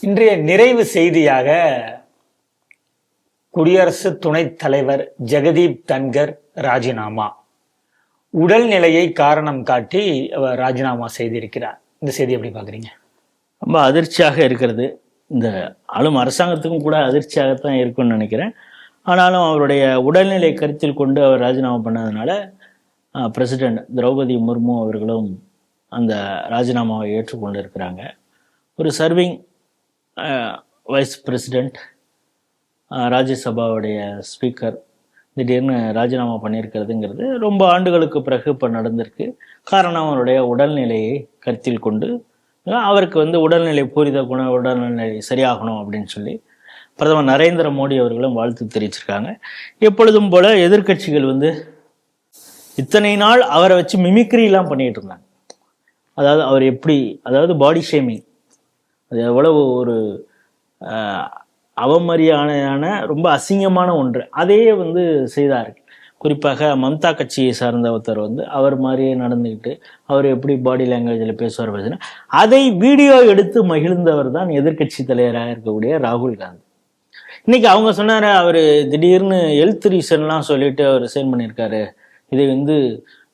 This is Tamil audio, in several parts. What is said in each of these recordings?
இன்றைய நிறைவு செய்தியாக குடியரசு துணைத் தலைவர் ஜெகதீப் தன்கர் ராஜினாமா. உடல்நிலையை காரணம் காட்டி அவர் ராஜினாமா செய்திருக்கிறார். இந்த செய்தி எப்படி பாக்குறீங்க ரொம்ப அதிர்ச்சியாக இருக்கிறது. இந்த ஆளும் அரசாங்கத்துக்கும் கூட அதிர்ச்சியாகத்தான் இருக்கும்னு நினைக்கிறேன். ஆனாலும் அவருடைய உடல்நிலை கருத்தில் கொண்டு அவர் ராஜினாமா பண்ணதுனால பிரசிடெண்ட் திரௌபதி முர்மு அவர்களும் அந்த ராஜினாமாவை ஏற்றுக்கொண்டு இருக்கிறாங்க ஒரு சர்விங் வைஸ் பிரசிடெண்ட் ராஜ்யசபாவுடைய ஸ்பீக்கர் திடீர்னு ராஜினாமா பண்ணியிருக்கிறதுங்கிறது ரொம்ப ஆண்டுகளுக்கு பிறகு இப்போ நடந்திருக்கு. காரணம் அவருடைய உடல்நிலையை கருத்தில் கொண்டு அவருக்கு வந்து உடல்நிலை பூரித குண உடல்நிலை சரியாகணும் அப்படின்னு சொல்லி பிரதமர் நரேந்திர மோடி அவர்களும் வாழ்த்து தெரிவிச்சிருக்காங்க. எப்பொழுதும் போல எதிர்க்கட்சிகள் வந்து இத்தனை நாள் அவரை வச்சு மிமிக்ரிலாம் பண்ணிகிட்டு இருந்தாங்க. அதாவது அவர் எப்படி அதாவது பாடி ஷேமிங் அது எவ்வளவு ஒரு அவமரியாதையான ரொம்ப அசிங்கமான ஒன்று. அதையே வந்து செய்தார். குறிப்பாக மம்தா கட்சியை சார்ந்த ஒருத்தர் வந்து அவர் மாதிரியே நடந்துக்கிட்டு அவர் எப்படி பாடி லாங்குவேஜில் பேசுவார் பேசுனா அதை வீடியோ எடுத்து மகிழ்ந்தவர் தான் எதிர்க்கட்சி தலைவராக இருக்கக்கூடிய ராகுல் காந்தி. இன்னைக்கு அவங்க சொன்னார் அவர் திடீர்னு ஹெல்த் ரீசன்லாம் சொல்லிட்டு அவர் சைன் பண்ணியிருக்காரு. இதை வந்து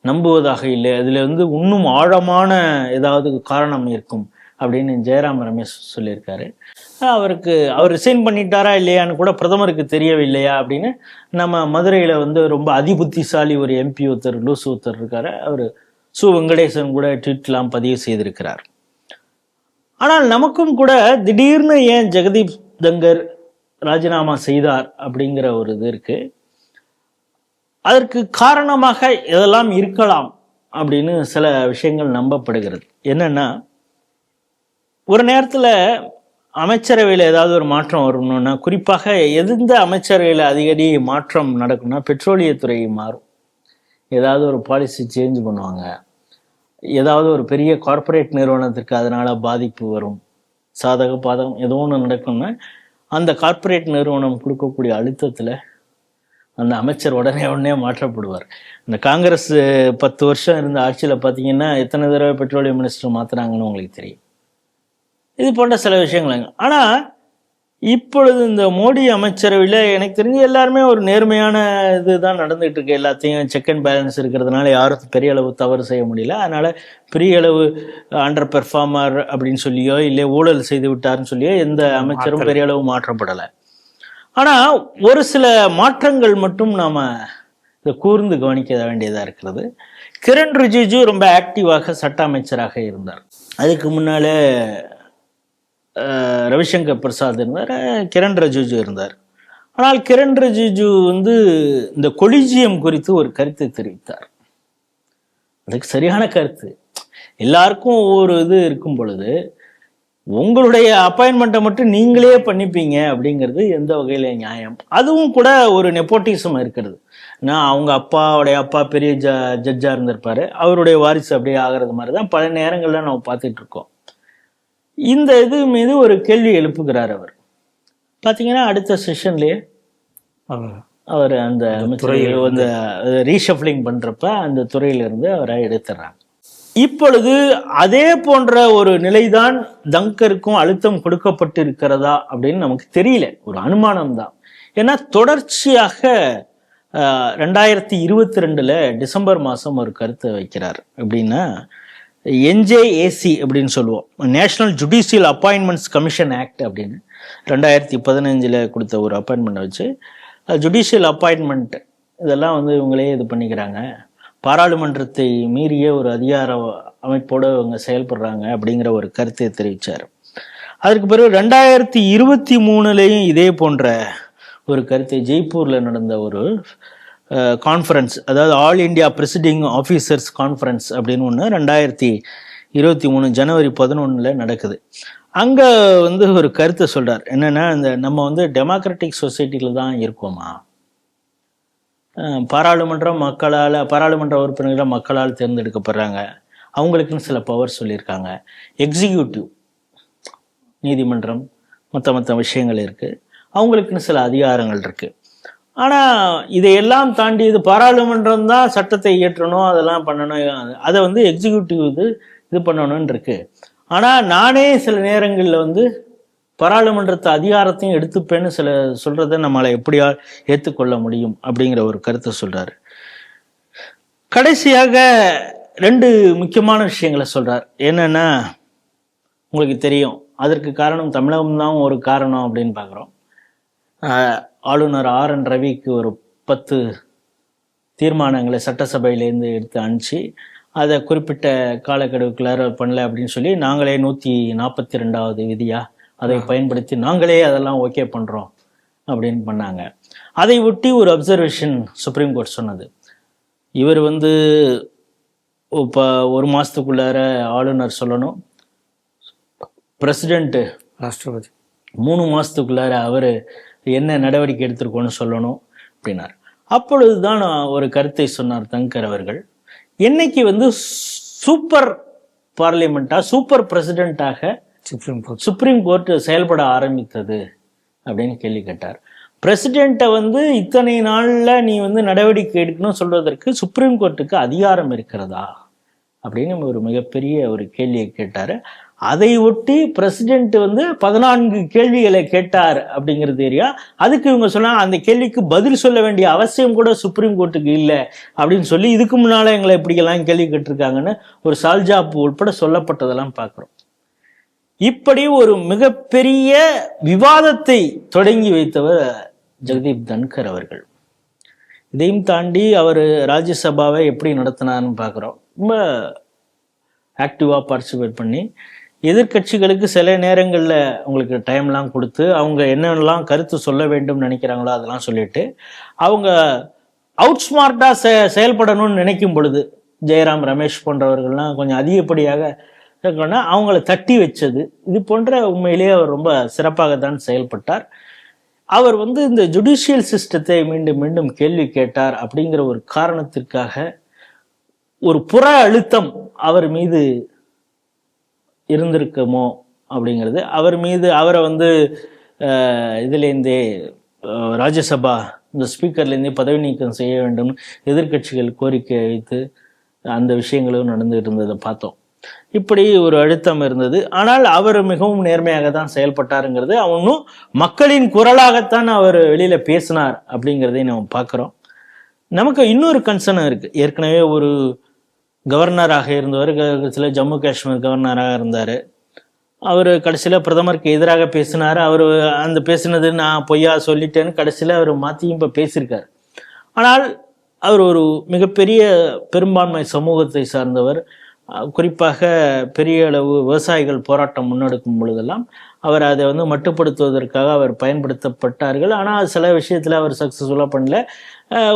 நம்புவதாக இல்லை. அதில் வந்து இன்னும் ஆழமான ஏதாவது காரணம் இருக்கும். அப்படின்னு ஜெயராம் ரமேஷ் சொல்லியிருக்காரு. அவருக்கு அவர் ரிசைன் பண்ணிட்டாரா இல்லையான்னு கூட பிரதமருக்கு தெரியவில்லையா அப்படின்னு நம்ம மதுரையில் வந்து ரொம்ப அதிபுத்திசாலி ஒரு எம்பி ஒருத்தர் லூசு ஒருத்தர் இருக்காரு. அவர் சு வெங்கடேசன் கூட ட்வீட்லாம் பதிவு செய்திருக்கிறார். ஆனால் நமக்கும் கூட திடீர்னு ஏன் ஜெகதீப் தங்கர் ராஜினாமா செய்தார் அப்படிங்கிற ஒரு இது இருக்குது அதற்கு காரணமாக இதெல்லாம் இருக்கலாம் அப்படின்னு சில விஷயங்கள் நம்பப்படுகிறது. என்னென்னா ஒரு நேரத்தில் அமைச்சரவையில் ஏதாவது ஒரு மாற்றம் வரணும்னா குறிப்பாக எந்த அமைச்சரவையில் அடிக்கடி மாற்றம் நடக்கும்னா பெட்ரோலியத்துறை மாறும். ஏதாவது ஒரு பாலிசி சேஞ்ச் பண்ணுவாங்க. ஏதாவது ஒரு பெரிய கார்ப்பரேட் நிறுவனத்திற்கு அதனால் பாதிப்பு வரும். சாதக பாதகம் ஏதோ ஒன்று நடக்கும்னா அந்த கார்ப்பரேட் நிறுவனம் கொடுக்கக்கூடிய அழுத்தத்தில் அந்த அமைச்சர் உடனே உடனே மாற்றப்படுவார். இந்த காங்கிரஸ் பத்து வருஷம் இருந்த ஆட்சியில் பார்த்தீங்கன்னா எத்தனை தடவை பெட்ரோலியம் மினிஸ்டர் மாற்றுறாங்கன்னு உங்களுக்கு தெரியும். இது போன்ற சில விஷயங்கள் ஆனால் இப்பொழுது இந்த மோடி அமைச்சரவையில் எனக்கு தெரிஞ்சு எல்லாருமே ஒரு நேர்மையான இதுதான் நடந்துகிட்டு இருக்கு எல்லாத்தையும் செக் அண்ட் பேலன்ஸ் இருக்கிறதுனால யாரும் பெரிய அளவு தவறு செய்ய முடியல. அதனால பெரிய அளவு அண்டர் பெர்ஃபார்மர் அப்படின்னு சொல்லியோ இல்லை ஊழல் செய்து விட்டாருன்னு சொல்லியோ எந்த அமைச்சரும் பெரிய அளவு மாற்றப்படலை. ஆனா ஒரு சில மாற்றங்கள் மட்டும் நாம இதை கூர்ந்து கவனிக்க வேண்டியதா இருக்கிறது. கிரண் ரிஜிஜு ரொம்ப ஆக்டிவாக சட்ட அமைச்சராக இருந்தார். அதுக்கு முன்னால ரவிசங்கர் பிரசாத் இருந்தார் கிரண் ரிஜிஜு இருந்தார். ஆனால் கிரண் ரிஜிஜு வந்து இந்த கொலிஜியம் குறித்து ஒரு கருத்தை தெரிவித்தார். அதுக்கு சரியான கருத்து. எல்லாருக்கும் ஒவ்வொரு இது இருக்கும் பொழுது உங்களுடைய அப்பாயின்மெண்ட்டை மட்டும் நீங்களே பண்ணிப்பீங்க அப்படிங்கிறது எந்த வகையில நியாயம்? அதுவும் கூட ஒரு நெப்போட்டிசம் இருக்கிறது. நான் அவங்க அப்பாவுடைய அப்பா பெரிய ஜ ஜட்ஜாக இருந்திருப்பாரு. அவருடைய வாரிசு அப்படியே ஆகிறது மாதிரி தான் பல நேரங்களில் நம்ம பார்த்துட்டு இருக்கோம். இந்த இது மீது ஒரு கேள்வி எழுப்புகிறார் அவர். பார்த்தீங்கன்னா அடுத்த செஷன்லயே அவர். அந்த அமைச்சர் அந்த ரீஷஃப்லிங் பண்றப்ப அந்த துறையிலிருந்து அவரை எடுத்துறாங்க. இப்பொழுது அதே போன்ற ஒரு நிலைதான் தங்கருக்கும் அழுத்தம் கொடுக்கப்பட்டிருக்கிறதா அப்படின்னு நமக்கு தெரியல. ஒரு அனுமானம் தான். ஏன்னா தொடர்ச்சியாக ரெண்டாயிரத்தி இருபத்தி ரெண்டுல டிசம்பர் மாசம் ஒரு கருத்தை வைக்கிறார். எப்படின்னா என்ஜேஏசி அப்படின்னு சொல்லுவோம். National judicial appointments commission act அப்படின்னு ரெண்டாயிரத்தி பதினஞ்சில் கொடுத்த ஒரு அப்பாயின்மெண்ட்டை வச்சு ஜுடிஷியல் அப்பாயின்மெண்ட் இதெல்லாம் வந்து இவங்களே இது பண்ணிக்கிறாங்க. பாராளுமன்றத்தை மீறிய ஒரு அதிகார அமைப்போடு அவங்க செயல்படுறாங்க அப்படிங்கிற ஒரு கருத்தை தெரிவித்தார் அதற்கு பிறகு ரெண்டாயிரத்தி இருபத்தி மூணுலேயும் இதே போன்ற ஒரு கருத்தை ஜெய்ப்பூரில் நடந்த ஒரு கான்ஃபரன்ஸ் அதாவது all India presiding officers conference அப்படின்னு ஒன்று ரெண்டாயிரத்தி இருபத்தி மூணு ஜனவரி பதினொன்றில் நடக்குது. அங்கே வந்து ஒரு கருத்தை சொல்கிறார் என்னென்னா இந்த நம்ம வந்து டெமோக்ராட்டிக் சொசைட்டியில் தான் இருக்கோமா? பாராளுமன்றம் மக்களால் பாராளுமன்ற உறுப்பினர்கள் மக்களால் தேர்ந்தெடுக்கப்படுறாங்க. அவங்களுக்குன்னு சில பவர் சொல்லியிருக்காங்க. எக்ஸிக்யூட்டிவ் நீதிமன்றம் மற்ற மற்ற விஷயங்கள் இருக்குது அவங்களுக்குன்னு சில அதிகாரங்கள் இருக்குது ஆனால் இதையெல்லாம் தாண்டி இது பாராளுமன்றம் தான் சட்டத்தை இயற்றணும் அதெல்லாம் பண்ணணும் அதை வந்து எக்ஸிக்யூட்டிவ் இது இது பண்ணணும்னு இருக்கு ஆனால் நானே சில நேரங்களில் வந்து பாராளுமன்றத்து அதிகாரத்தையும் எடுத்துப்பேன்னு சில சொல்கிறத நம்மளை எப்படியா ஏற்றுக்கொள்ள முடியும் அப்படிங்கிற ஒரு கருத்தை சொல்றாரு. கடைசியாக ரெண்டு முக்கியமான விஷயங்களை சொல்றார். என்னன்னா உங்களுக்கு தெரியும். அதற்கு காரணம் தமிழகம் தான் ஒரு காரணம் அப்படின்னு பார்க்குறோம். ஆளுநர் ஆர் என் ரவிக்கு ஒரு பத்து தீர்மானங்களை சட்டசபையிலேருந்து எடுத்து அனுப்பிச்சு அதை குறிப்பிட்ட காலக்கெடுவுக்குள்ளார பண்ணல அப்படின்னு சொல்லி நாங்களே நூற்றி நாற்பத்தி ரெண்டாவது விதியா அதை பயன்படுத்தி நாங்களே அதெல்லாம் ஓகே பண்ணுறோம் அப்படின்னு பண்ணாங்க. அதை ஒட்டி ஒரு அப்சர்வேஷன் சுப்ரீம் கோர்ட் சொன்னது. இவர் வந்து இப்போ ஒரு மாதத்துக்குள்ளார ஆளுநர் சொல்லணும். பிரசிடெண்ட்டு ராஷ்டிரபதி. மூணு மாதத்துக்குள்ளார அவர் என்ன நடவடிக்கை எடுத்திருக்கோன்னு சொல்லணும் அப்படின்னார். அப்பொழுதுதான் ஒரு கருத்தை சொன்னார் தங்கர் அவர்கள். என்னைக்கு வந்து சூப்பர் பார்லிமெண்ட்டா சூப்பர் பிரசிடெண்ட்டாக சுப்ரீம் கோர்ட் சுப்ரீம் கோர்ட் செயல்பட ஆரம்பித்தது அப்படின்னு கேள்வி கேட்டார். பிரசிடெண்ட்டை வந்து இத்தனை நாள்ல நீ வந்து நடவடிக்கை எடுக்கணும் சொல்வதற்கு சுப்ரீம் கோர்ட்டுக்கு அதிகாரம் இருக்கிறதா? அப்படின்னு ஒரு மிகப்பெரிய ஒரு கேள்வியை கேட்டாரு. அதை ஒட்டி பிரசிடென்ட் வந்து பதினான்கு கேள்விகளை கேட்டார் அப்படிங்கிறது ஏரியா அதுக்கு இவங்க சொன்னாங்க அந்த கேள்விக்கு பதில் சொல்ல வேண்டிய அவசியம் கூட சுப்ரீம் கோர்ட்டுக்கு இல்லை அப்படின்னு சொல்லி இதுக்கு முன்னால் எங்களை இப்படியெல்லாம் கேள்வி கேட்டிருக்காங்கன்னு ஒரு சால்ஜாப் உட்பட சொல்லப்பட்டதெல்லாம் பார்க்குறோம். இப்படி ஒரு மிகப்பெரிய விவாதத்தை தொடங்கி வைத்தவர் ஜெகதீப் தன்கர் அவர்கள். இதையும் தாண்டி அவர் ராஜ்யசபாவை எப்படி நடத்தினார்னு பார்க்குறோம். ரொம்ப ஆக்டிவாக பார்ட்டிசிபேட் பண்ணி எதிர்க்கட்சிகளுக்கு சில நேரங்களில் உங்களுக்கு டைம்லாம் கொடுத்து அவங்க என்னென்னலாம் கருத்து சொல்ல வேண்டும் நினைக்கிறாங்களோ அதெல்லாம் சொல்லிட்டு அவங்க அவுட் ஸ்மார்ட்டாக செ செயல்படணும்னு நினைக்கும் பொழுது ஜெயராம் ரமேஷ் போன்றவர்கள்லாம் கொஞ்சம் அதிகப்படியாக இருக்கணும்னா அவங்கள தட்டி வச்சது. இது போன்ற உண்மையிலேயே அவர் ரொம்ப சிறப்பாகத்தான் செயல்பட்டார். அவர் வந்து இந்த ஜுடிஷியல் சிஸ்டத்தை மீண்டும் மீண்டும் கேள்வி கேட்டார் அப்படிங்கிற ஒரு காரணத்திற்காக ஒரு புற அழுத்தம் அவர் மீது இருந்திருக்குமோ அப்படிங்கிறது. அவர் மீது அவரை வந்து இதுலேருந்தே ராஜ்யசபா இந்த ஸ்பீக்கர்லேருந்தே பதவி நீக்கம் செய்ய வேண்டும் எதிர்க்கட்சிகள் கோரிக்கை வைத்து அந்த விஷயங்களும் நடந்துகிட்டு இருந்ததை பார்த்தோம். இப்படி ஒரு அழுத்தம் இருந்தது. ஆனால் அவர் மிகவும் நேர்மையாக தான் செயல்பட்டாருங்கிறது. அவனும் மக்களின் குரலாகத்தான் அவர் வெளியில பேசினார் அப்படிங்கிறதையும் நம்ம பார்க்குறோம். நமக்கு இன்னொரு கன்சர்ன் இருக்கு. ஏற்கனவே ஒரு கவர்னராக இருந்தவர் சில ஜம்மு காஷ்மீர் கவர்னராக இருந்தார். அவர் கடைசியில் பிரதமருக்கு எதிராக பேசினார். அவர் அந்த பேசினது நான் பொய்யா சொல்லிட்டேன்னு கடைசியில் அவர் மாற்றியும் இப்போ பேசியிருக்கார். ஆனால் அவர் ஒரு மிகப்பெரிய பெரும்பான்மை சமூகத்தை சார்ந்தவர். குறிப்பாக பெரிய அளவு விவசாயிகள் போராட்டம் முன்னெடுக்கும் பொழுதெல்லாம் அவர் அதை வந்து மட்டுப்படுத்துவதற்காக அவர் பயன்படுத்தப்பட்டார்கள். ஆனால் சில விஷயத்தில் அவர் சக்ஸஸ்ஃபுல்லாக பண்ணல.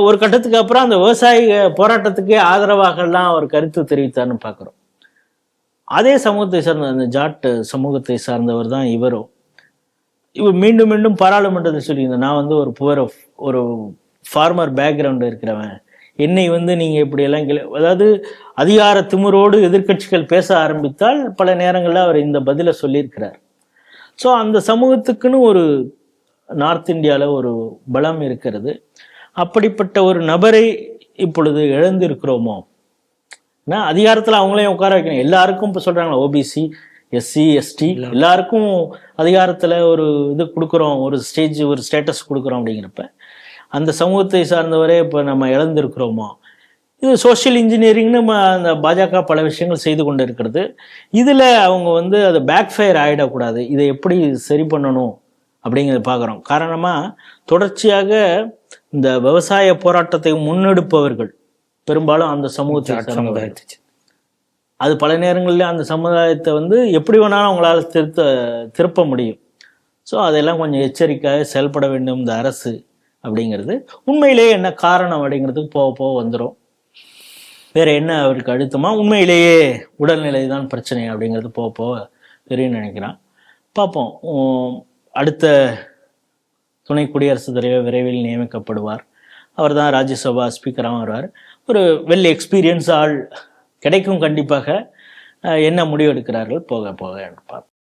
ஒரு கட்டத்துக்கு அப்புறம் அந்த விவசாய போராட்டத்துக்கே ஆதரவாகலாம் அவர் கருத்து தெரிவித்தார்னு பார்க்குறோம் அதே சமூகத்தை சார்ந்த அந்த ஜாட் சமூகத்தை சார்ந்தவர் தான் இவரும் இவர் மீண்டும் மீண்டும் பாராளுமன்றத்தில் சொல்லியிருந்தேன் நான் வந்து ஒரு புவர் ஒரு ஃபார்மர் பேக்ரவுண்டு இருக்கிறவன். என்னை வந்து நீங்க இப்படி எல்லாம் கேள்வி அதாவது அதிகார திமிரோடு எதிர்க்கட்சிகள் பேச ஆரம்பித்தால் பல நேரங்களில் அவர் இந்த பதிலை சொல்லியிருக்கிறார். ஸோ அந்த சமூகத்துக்குன்னு ஒரு நார்த் இந்தியாவில் ஒரு பலம் இருக்கிறது. அப்படிப்பட்ட ஒரு நபரை இப்பொழுது இழந்திருக்கிறோமோ? ஏன்னா அதிகாரத்தில் அவங்களையும் உட்கார வைக்கணும். எல்லாருக்கும் இப்போ சொல்கிறாங்களா ஓபிசி எஸ்சி எஸ்டி எல்லாருக்கும். அதிகாரத்தில் ஒரு இது கொடுக்குறோம் ஒரு ஸ்டேஜ் ஒரு ஸ்டேட்டஸ் கொடுக்குறோம் அப்படிங்கிறப்ப. அந்த சமூகத்தை சார்ந்தவரே இப்போ நம்ம இழந்திருக்கிறோமோ? இது சோஷியல் இன்ஜினியரிங்னு அந்த பாஜக பல விஷயங்கள் செய்து கொண்டு இருக்கிறது இதில் அவங்க வந்து அது பேக் ஃபயர் ஆகிடக்கூடாது இதை எப்படி சரி பண்ணணும் அப்படிங்கிறத பார்க்குறோம் காரணமாக தொடர்ச்சியாக இந்த விவசாய போராட்டத்தை முன்னெடுப்பவர்கள் பெரும்பாலும் அந்த சமூகத்தை அது பல நேரங்களில் அந்த சமுதாயத்தை வந்து எப்படி வேணாலும் அவங்களால திருத்த திருப்ப முடியும். ஸோ அதெல்லாம் கொஞ்சம் எச்சரிக்கையாக செயல்பட வேண்டும். இந்த அரசு அப்படிங்கிறது. உண்மையிலேயே என்ன காரணம் அப்படிங்கிறதுக்கு போக போக வந்துடும் வேற என்ன அவருக்கு அழுத்தமா? உண்மையிலேயே உடல்நிலை தான் பிரச்சனை அப்படிங்கிறது போக போக தெரியும் நினைக்கிறான். பார்ப்போம். அடுத்த துணை குடியரசுத் தலைவர் விரைவில் நியமிக்கப்படுவார். அவர் தான் ராஜ்யசபா ஸ்பீக்கராகவும் வருவார். ஒரு வெல் எக்ஸ்பீரியன்ஸ் ஆள் கிடைக்கும் கண்டிப்பாக. என்ன முடிவு எடுக்கிறார்கள்? போக போக பார்ப்போம்.